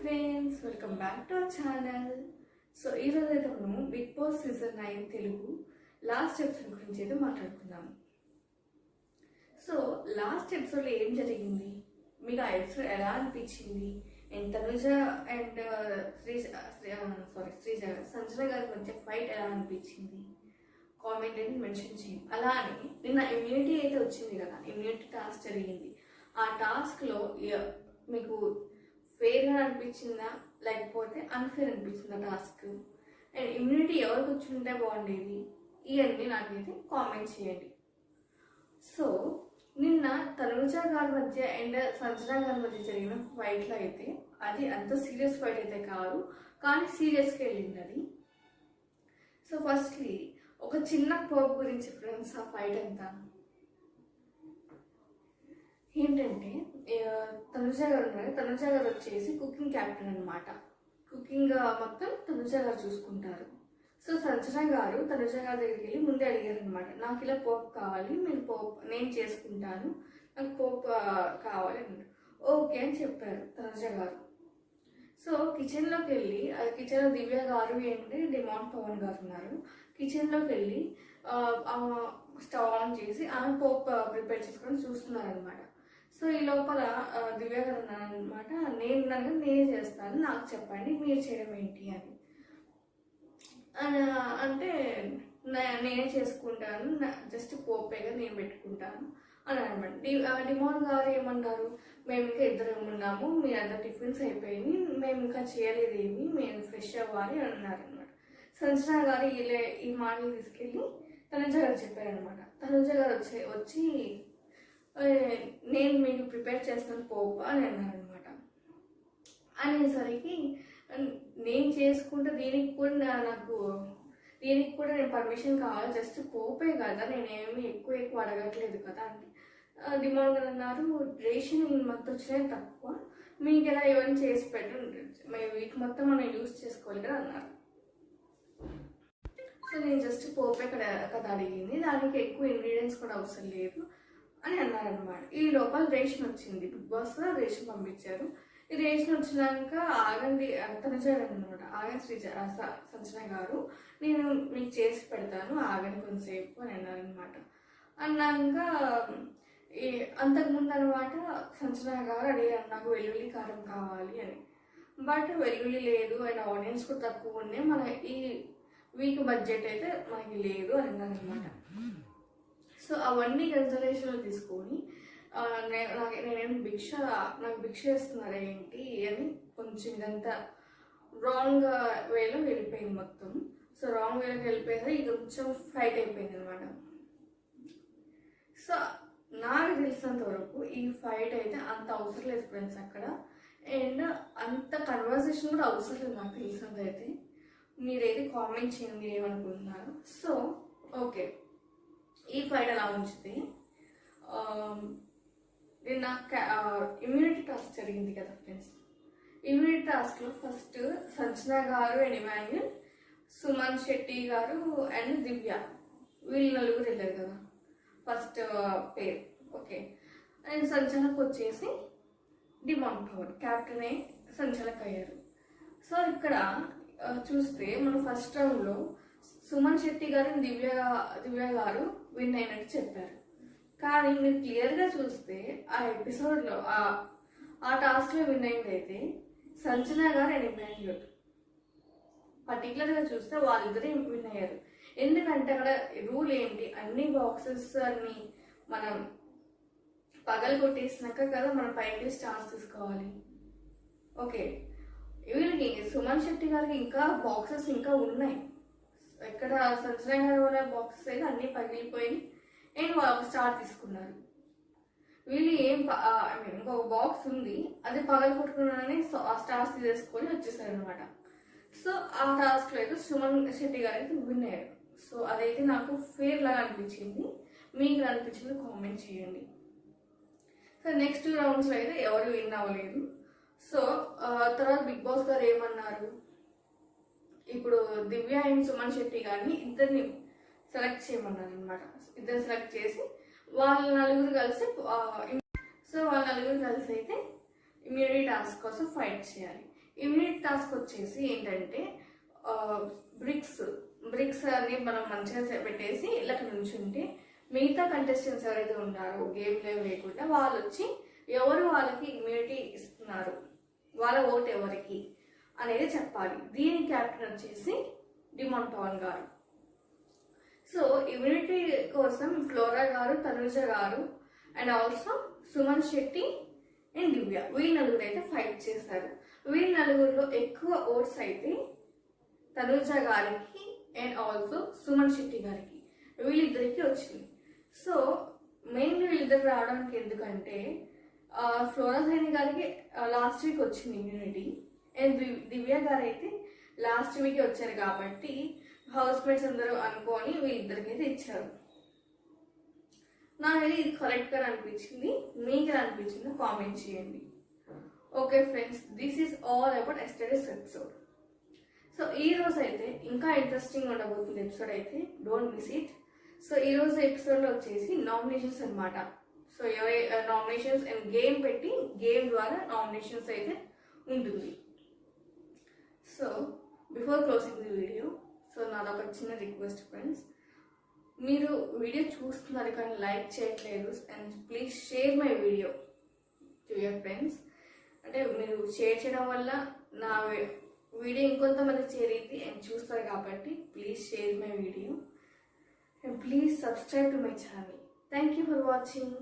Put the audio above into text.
Friends welcome back to our channel so ఈరోజు అయితే మనము big boss season nine Telugu last episode గురించి అయితే మాట్లాడుకుందాం. సో లాస్ట్ ఎపిసోడ్లో ఏం జరిగింది? మీకు ఆ ఎపిసోడ్ ఎలా అనిపించింది? And Tanuja and Sreeja sorry Sreeja Sanjana గారి మధ్య ఫైట్ ఎలా అనిపించింది? కామెంట్ అని మెన్షన్ చేయండి. అలా అని నిన్న ఇమ్యూనిటీ అయితే వచ్చింది కదా ఇమ్యూనిటీ టాస్క్ జరిగింది. ఆ టాస్క్లో మీకు ఫెయిర్గా అనిపించిందా? లేకపోతే అన్ఫేర్ అనిపించిందా టాస్క్ అండ్ ఇమ్యూనిటీ ఎవరికి వచ్చి ఉంటే బాగుండేది? ఇవన్నీ నాకైతే కామెంట్ చేయండి. సో నిన్న తనుజ గారి మధ్య అండ్ సంజన గారి మధ్య జరిగిన ఫైట్లో అయితే అది అంత సీరియస్ ఫైట్ అయితే కాదు కానీ సీరియస్గా వెళ్ళింది అది. సో ఫస్ట్లీ ఒక చిన్న పోప్ గురించి ఫ్రెండ్స్ ఆ ఫైట్ అంతా. ఏంటంటే తనుజ గారు ఉన్నారు. తనుజ గారు వచ్చేసి కుకింగ్ క్యాప్టెన్ అనమాట కుకింగ్ మొత్తం తనుజ గారు చూసుకుంటారు. సో సంచన గారు తనుజ గారి దగ్గరికి వెళ్ళి ముందే అడిగారు అనమాట నాకు ఇలా పోపు కావాలి నేను పోపు నేను చేసుకుంటాను. నాకు పోపు కావాలి అన్నారు. ఓకే అని చెప్పారు తనుజ గారు. సో కిచెన్లోకి వెళ్ళి కిచెన్లో దివ్య గారు ఏంటి డిమాండ్ పవన్ గారు ఉన్నారు. కిచెన్లోకి వెళ్ళి స్టవ్ ఆన్ చేసి ఆమె పోపు ప్రిపేర్ చేసుకొని చూస్తున్నారు అనమాట సో ఈ లోపల ఆ, దివ్య గారు అనమాట నేను నన్ను నేనే చేస్తాను నాకు చెప్పండి మీరు చేయడం ఏంటి అని. అంటే నేనే చేసుకుంటాను జస్ట్ పోపేగా నేను పెట్టుకుంటాను అని అనమాట. డి డిమాన్ గారు ఏమన్నారు? మేము ఇంకా ఇద్దరు ఉన్నాము మీ అందరు టిఫిన్స్ అయిపోయింది మేము ఇంకా చేయలేదు ఏమి మేము ఫ్రెష్ అవ్వాలి అని అన్నారు అనమాట సంచన గారు ఈ మాటలు తీసుకెళ్ళి తనుజ గారు చెప్పారనమాట తనుజ గారు వచ్చి వచ్చి నేను మీకు ప్రిపేర్ చేస్తాను పోపు అని అన్నారనమాట అనేసరికి నేను చేసుకుంటే దీనికి కూడా నాకు దీనికి కూడా నేను పర్మిషన్ కావాలి జస్ట్ పోపే కదా నేనేమి ఎక్కువ ఎక్కువ అడగట్లేదు కదా అంటే డిమాండ్ గారు అన్నారు. రేషన్ ఈ మొత్తం వచ్చినాయి తక్కువ మీకు ఎలా ఏమైనా చేసి పెట్టండి మేము వీక్ మొత్తం మనం యూస్ చేసుకోవాలి కదా అన్నారు. సో నేను జస్ట్ పోపే కదా కదా అడిగింది. దానికి ఎక్కువ ఇంగ్రీడియంట్స్ కూడా అవసరం లేదు. అని అన్నారనమాట ఈ లోపల రేషన్ వచ్చింది. బిగ్ బాస్ రేషన్ పంపించారు. ఈ రేషన్ వచ్చినాక ఆగండి తనచారు అనమాట ఆగండి శ్రీ సంచన గారు నేను మీకు చేసి పెడతాను ఆగండి కొంతసేపు అని అన్నారనమాట అన్నాక ఈ అంతకుముందు అనమాట సంచన గారు అడిగారు నాకు వెల్లుల్లి కారం కావాలి అని. బట్ వెల్లుల్లి లేదు అండ్ ఆడియన్స్ కూడా తక్కువ ఉన్నాయి. మన ఈ వీక్ బడ్జెట్ అయితే మనకి లేదు అని అన్నారనమాట సో అవన్నీ కన్సిడరేషన్లో తీసుకొని నాకు నేనేం భిక్ష నాకు భిక్ష ఇస్తున్నారా ఏంటి అని కొంచెం ఇదంతా రాంగ్ వేలో వెళ్ళిపోయింది మొత్తం. సో రాంగ్ వేలోకి వెళ్ళిపోయింది ఇది కొంచెం ఫైట్ అయిపోయింది అనమాట సో నాకు తెలిసినంత వరకు ఈ ఫైట్ అయితే అంత అవసరం లేదు ఫ్రెండ్స్ అక్కడ. అండ్ అంత కన్వర్సేషన్ కూడా అవసరం లేదు నాకు తెలిసినంత అయితే. మీరైతే కామెంట్ చేయండి ఏమనుకుంటున్నారు. సో ఓకే ఈ ఫైట్ అలా ఉంచితే నిన్న ఇమ్యూనిటీ టాస్క్ జరిగింది కదా ఫ్రెండ్స్ ఇమ్యూనిటీ టాస్క్లో ఫస్ట్ సంచన గారు అండ్ ఇమాన్యుల్ సుమన్ శెట్టి గారు అండ్ దివ్య. వీళ్ళు నలుగురు వెళ్ళారు కదా. ఫస్ట్ పేర్ ఓకే అండ్ సంచలకు వచ్చేసి డిమాండ్ పవర్ క్యాప్టెనే సంచలక్ అయ్యారు సో ఇక్కడ చూస్తే మనం ఫస్ట్ రౌండ్లో సుమన్ శెట్టి గారు దివ్య దివ్య గారు విన్ అయినట్టు చెప్పారు. కానీ మీరు క్లియర్గా చూస్తే ఆ ఎపిసోడ్లో ఆ ఆ టాస్క్లో విన్ అయింది అయితే సంచన గారు అండ్ ఇమాన్యుల్ పర్టికులర్గా చూస్తే వాళ్ళిద్దరే విన్ అయ్యారు. ఎందుకంటే అక్కడ రూల్ ఏంటి? అన్ని బాక్సెస్ అన్ని మనం పగలు కొట్టేసినాక కదా మనం పైకి ఛాన్స్ తీసుకోవాలి. ఓకే. వీళ్ళకి సుమన్ శెట్టి గారికి ఇంకా బాక్సెస్ ఇంకా ఉన్నాయి. ఎక్కడ సంచన కూడా బాక్సెస్ అయితే అన్నీ పగిలిపోయి అండ్ వాళ్ళు స్టార్ తీసుకున్నారు వీళ్ళు ఏం ఐ మీన్ ఇంకొక బాక్స్ ఉంది అది పగలు కొట్టుకున్నానని ఆ స్టార్స్ తీసేసుకొని వచ్చేసారు అనమాట సో ఆ టాస్క్లో అయితే సుమన్ శెట్టి గారు అయితే విన్ అయ్యారు సో అదైతే నాకు ఫేర్ లాగా అనిపించింది. మీకు అనిపించింది కామెంట్ చేయండి. సో నెక్స్ట్ రౌండ్స్లో అయితే ఎవరు విన్ అవ్వలేదు. సో తర్వాత బిగ్ బాస్ గారు ఏమన్నారు? ఇప్పుడు దివ్య అండ్ సుమన్ శెట్టి గారిని ఇద్దరిని సెలెక్ట్ చేయమన్నారు అనమాట ఇద్దరు సెలెక్ట్ చేసి వాళ్ళ నలుగురు కలిసి సో వాళ్ళ నలుగురు కలిసి అయితే ఇమ్యూనిటీ టాస్క్ కోసం ఫైట్ చేయాలి. ఇమ్యూనిటీ టాస్క్ వచ్చేసి ఏంటంటే బ్రిక్స్ బ్రిక్స్ అన్ని మనం మంచిగా పెట్టేసి ఇలా నుంచుంటే మిగతా కంటెస్టెంట్స్ ఎవరైతే ఉన్నారో గేమ్ లేవ్ లేకుండా వాళ్ళు వచ్చి ఎవరు వాళ్ళకి ఇమ్యూనిటీ ఇస్తున్నారు? వాళ్ళ ఓట్ ఎవరికి? అనేది చెప్పాలి. దీని క్యాప్టెన్ వచ్చేసి డిమాన్ గారు. సో ఇమ్యూనిటీ కోసం ఫ్లోరా గారు తనుజ గారు and also Suman Shetty and Divya. వీళ్ళ నలుగురు అయితే ఫైట్ చేశారు. వీళ్ళ నలుగురిలో ఎక్కువ ఓట్స్ అయితే తనుజ గారికి అండ్ ఆల్సో సుమన్ శెట్టి గారికి. వీళ్ళిద్దరికి వచ్చింది. సో మెయిన్లీ వీళ్ళిద్దరు రావడానికి ఎందుకంటే ఫ్లోరా సైని గారికి లాస్ట్ వీక్ వచ్చింది ఇమ్యూనిటీ అండ్ దివ్య గారు అయితే లాస్ట్ వీక్ వచ్చారు కాబట్టి హౌస్ మేట్స్ అందరూ అనుకొని వీళ్ళిద్దరికి అయితే ఇచ్చారు. నాకైతే ఇది కరెక్ట్గా అనిపించింది మీకు అనిపించిందో కామెంట్ చేయండి. Okay friends this is all about yesterday's episode so ఈ రోజు అయితే ఇంకా ఇంట్రెస్టింగ్ ఉండబోతుంది ఎపిసోడ్ అయితే డోంట్ మిస్ ఇట్ సో ఈ రోజు ఎపిసోడ్లో వచ్చేసి నామినేషన్స్ అన్నమాట. సో ఎవరి నామినేషన్స్ అండ్ గేమ్ పెట్టి గేమ్ ద్వారా నామినేషన్స్ అయితే ఉంటుంది. So before closing the video so నాదొక చిన్న రిక్వెస్ట్ ఫ్రెండ్స్ మీరు వీడియో చూస్తున్నారు కానీ లైక్ చేయట్లేదు and please share my video to your friends అంటే మీరు షేర్ చేయడం వల్ల నా వీడియో ఇంకొంతమంది చేరేది అండ్ చూస్తారు కాబట్టి please share my video and please subscribe to my channel thank you for watching